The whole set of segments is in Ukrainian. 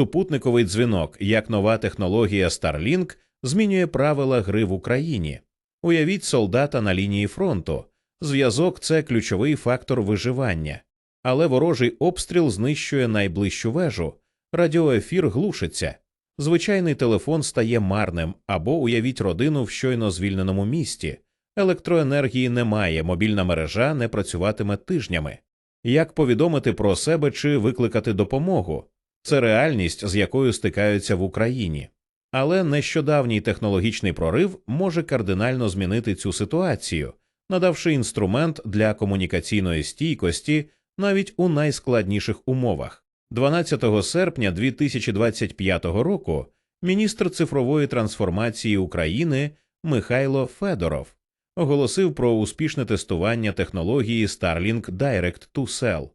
Супутниковий дзвінок як нова технологія Starlink змінює правила гри в Україні. Уявіть солдата на лінії фронту. Зв'язок це ключовий фактор виживання, але ворожий обстріл знищує найближчу вежу, радіоефір глушиться. Звичайний телефон стає марним або уявіть родину в щойно звільненому місті. Електроенергії немає, мобільна мережа не працюватиме тижнями. Як повідомити про себе чи викликати допомогу? Це реальність, з якою стикаються в Україні. Але нещодавній технологічний прорив може кардинально змінити цю ситуацію, надавши інструмент для комунікаційної стійкості навіть у найскладніших умовах. 12 серпня 2025 року міністр цифрової трансформації України Михайло Федоров оголосив про успішне тестування технології Starlink Direct to Cell.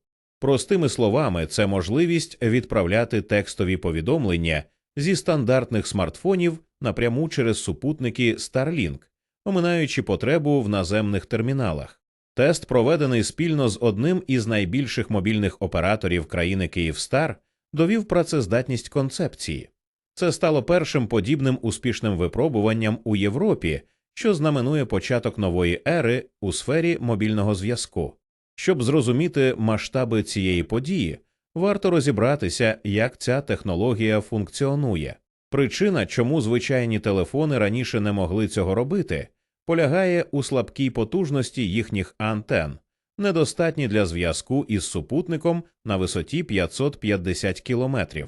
Простими словами, це можливість відправляти текстові повідомлення зі стандартних смартфонів напряму через супутники Starlink, оминаючи потребу в наземних терміналах. Тест, проведений спільно з одним із найбільших мобільних операторів країни Київстар, довів працездатність концепції. Це стало першим подібним успішним випробуванням у Європі, що знаменує початок нової ери у сфері мобільного зв'язку. Щоб зрозуміти масштаби цієї події, варто розібратися, як ця технологія функціонує. Причина, чому звичайні телефони раніше не могли цього робити, полягає у слабкій потужності їхніх антен, недостатні для зв'язку із супутником на висоті 550 кілометрів.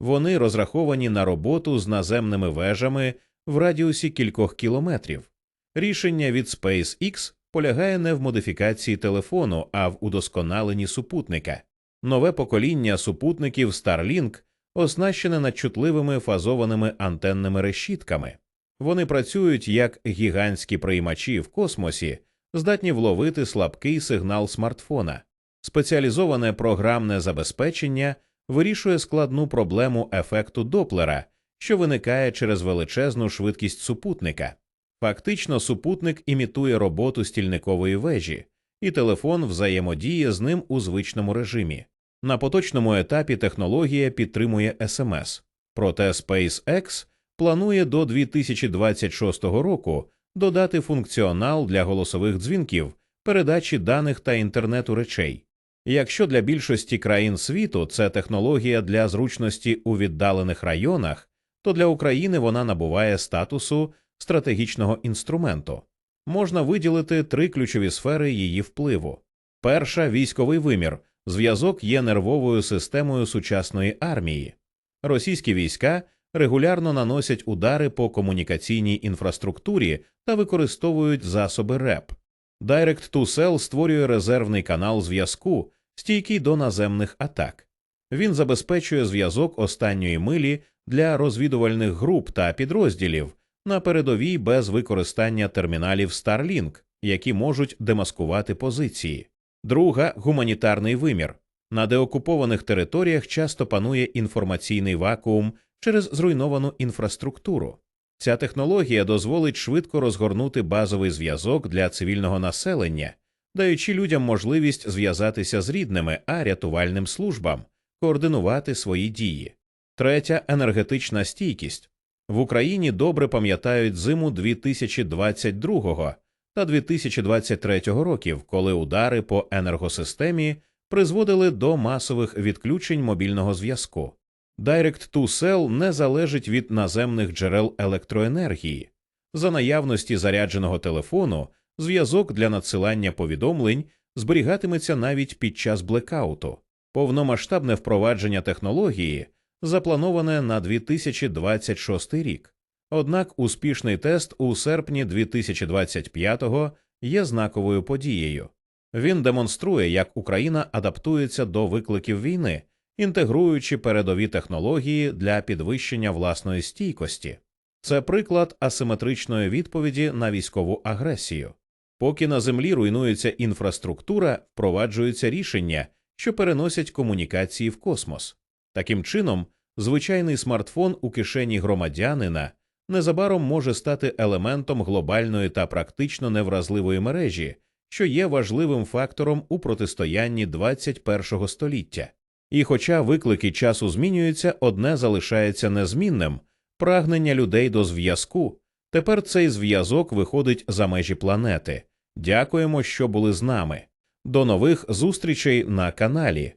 Вони розраховані на роботу з наземними вежами в радіусі кількох кілометрів. Рішення від SpaceX полягає не в модифікації телефону, а в удосконаленні супутника. Нове покоління супутників Starlink оснащене надчутливими фазованими антенними решітками. Вони працюють як гігантські приймачі в космосі, здатні вловити слабкий сигнал смартфона. Спеціалізоване програмне забезпечення вирішує складну проблему ефекту Доплера, що виникає через величезну швидкість супутника. Фактично, супутник імітує роботу стільникової вежі, і телефон взаємодіє з ним у звичному режимі. На поточному етапі технологія підтримує SMS, проте SpaceX планує до 2026 року додати функціонал для голосових дзвінків, передачі даних та інтернету речей. Якщо для більшості країн світу це технологія для зручності у віддалених районах, то для України вона набуває статусу стратегічного інструменту. Можна виділити три ключові сфери її впливу. Перша військовий вимір. Зв'язок є нервовою системою сучасної армії. Російські війська регулярно наносять удари по комунікаційній інфраструктурі та використовують засоби РЕП. Direct to Cell створює резервний канал зв'язку, стійкий до наземних атак. Він забезпечує зв'язок останньої милі для розвідувальних груп та підрозділів на передовій без використання терміналів Starlink, які можуть демаскувати позиції. Друга гуманітарний вимір. На деокупованих територіях часто панує інформаційний вакуум через зруйновану інфраструктуру. Ця технологія дозволить швидко розгорнути базовий зв'язок для цивільного населення, даючи людям можливість зв'язатися з рідними, а рятувальним службам, координувати свої дії. Третя енергетична стійкість. В Україні добре пам'ятають зиму 2022 та 2023 років, коли удари по енергосистемі призводили до масових відключень мобільного зв'язку. Direct to Cell не залежить від наземних джерел електроенергії. За наявності зарядженого телефону зв'язок для надсилання повідомлень зберігатиметься навіть під час блекауту. Повномасштабне впровадження технології заплановане на 2026 рік. Однак успішний тест у серпні 2025-го є знаковою подією. Він демонструє, як Україна адаптується до викликів війни, інтегруючи передові технології для підвищення власної стійкості. Це приклад асиметричної відповіді на військову агресію. Поки на землі руйнується інфраструктура, впроваджуються рішення, що переносять комунікації в космос. Таким чином, звичайний смартфон у кишені громадянина незабаром може стати елементом глобальної та практично невразливої мережі, що є важливим фактором у протистоянні 21 століття. І хоча виклики часу змінюються, одне залишається незмінним прагнення людей до зв'язку. Тепер цей зв'язок виходить за межі планети. Дякуємо, що були з нами. До нових зустрічей на каналі.